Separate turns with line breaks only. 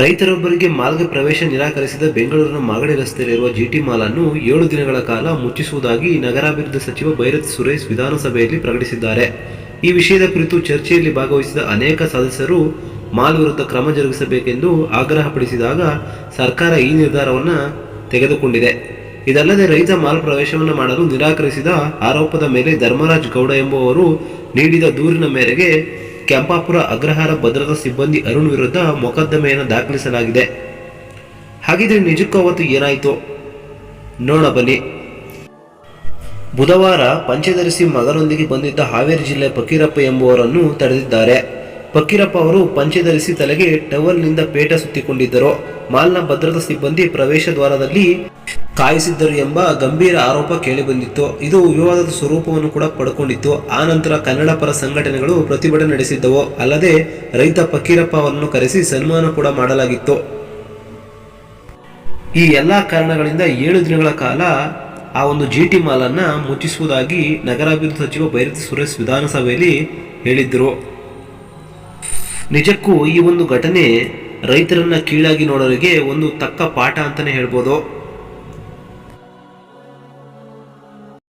ರೈತರೊಬ್ಬರಿಗೆ ಮಾಲ್ಗೆ ಪ್ರವೇಶ ನಿರಾಕರಿಸಿದ ಬೆಂಗಳೂರಿನ ಮಾಗಡಿ ರಸ್ತೆಯಲ್ಲಿರುವ ಜಿಟಿ ಮಾಲ್ ಅನ್ನು ಏಳು ದಿನಗಳ ಕಾಲ ಮುಚ್ಚಿಸುವುದಾಗಿ ನಗರಾಭಿವೃದ್ಧಿ ಸಚಿವ ಭೈರತ್ ಸುರೇಶ್ ವಿಧಾನಸಭೆಯಲ್ಲಿ ಪ್ರಕಟಿಸಿದ್ದಾರೆ. ಈ ವಿಷಯದ ಕುರಿತು ಚರ್ಚೆಯಲ್ಲಿ ಭಾಗವಹಿಸಿದ ಅನೇಕ ಸದಸ್ಯರು ಮಾಲ್ ವಿರುದ್ಧ ಕ್ರಮ ಜರುಗಿಸಬೇಕೆಂದು ಆಗ್ರಹಪಡಿಸಿದಾಗ ಸರ್ಕಾರ ಈ ನಿರ್ಧಾರವನ್ನು ತೆಗೆದುಕೊಂಡಿದೆ. ಇದಲ್ಲದೆ ರೈತ ಮಾಲ್ ಪ್ರವೇಶವನ್ನು ಮಾಡಲು ನಿರಾಕರಿಸಿದ ಆರೋಪದ ಮೇಲೆ ಧರ್ಮರಾಜ್ ಗೌಡ ಎಂಬುವವರು ನೀಡಿದ ದೂರಿನ ಮೇರೆಗೆ ಕೆಂಪಾಪುರ ಅಗ್ರಹಾರ ಭದ್ರತಾ ಸಿಬ್ಬಂದಿ ಅರುಣ್ ವಿರುದ್ಧ ಮೊಕದ್ದಮೆಯನ್ನು ದಾಖಲಿಸಲಾಗಿದೆ. ಹಾಗಿದ್ರೆ ನಿಜಕ್ಕೂ ಅವತ್ತು ಏನಾಯಿತು? ನೋಡ ಬನ್ನಿ. ಬುಧವಾರ ಪಂಚೆ ಧರಿಸಿ ಮಗನೊಂದಿಗೆ ಬಂದಿದ್ದ ಹಾವೇರಿ ಜಿಲ್ಲೆ ಫಕೀರಪ್ಪ ಎಂಬುವರನ್ನು ತಡೆದಿದ್ದಾರೆ. ಫಕೀರಪ್ಪ ಅವರು ಪಂಚೆ ಧರಿಸಿ ತಲೆಗೆ ಟವಲ್ನಿಂದ ಪೇಟ ಸುತ್ತಿಕೊಂಡಿದ್ದರು. ಮಾಲ್ನ ಭದ್ರತಾ ಸಿಬ್ಬಂದಿ ಪ್ರವೇಶ ದ್ವಾರದಲ್ಲಿ ಕಾಯಿಸಿದ್ದರು ಎಂಬ ಗಂಭೀರ ಆರೋಪ ಕೇಳಿಬಂದಿತ್ತು. ಇದು ವಿವಾದದ ಸ್ವರೂಪವನ್ನು ಕೂಡ ಪಡ್ಕೊಂಡಿತ್ತು. ಆ ನಂತರ ಕನ್ನಡ ಪರ ಸಂಘಟನೆಗಳು ಪ್ರತಿಭಟನೆ ನಡೆಸಿದ್ದವು. ಅಲ್ಲದೆ ರೈತ ಫಕೀರಪ್ಪ ಅವರನ್ನು ಕರೆಸಿ ಸನ್ಮಾನ ಕೂಡ ಮಾಡಲಾಗಿತ್ತು. ಈ ಎಲ್ಲಾ ಕಾರಣಗಳಿಂದ ಏಳು ದಿನಗಳ ಕಾಲ ಆ ಒಂದು ಜಿ ಟಿ ಮಾಲನ್ನ ಮುಚ್ಚಿಸುವುದಾಗಿ ನಗರಾಭಿವೃದ್ಧಿ ಸಚಿವ ಭೈರತಿ ಸುರೇಶ್ ವಿಧಾನಸಭೆಯಲ್ಲಿ ಹೇಳಿದ್ದರು ನಿಜಕ್ಕೂ ಈ ಒಂದು ಘಟನೆ ರೈತರನ್ನ ಕೀಳಾಗಿ ನೋಡೋರಿಗೆ ಒಂದು ತಕ್ಕ ಪಾಠ ಅಂತಾನೆ ಹೇಳ್ಬೋದು.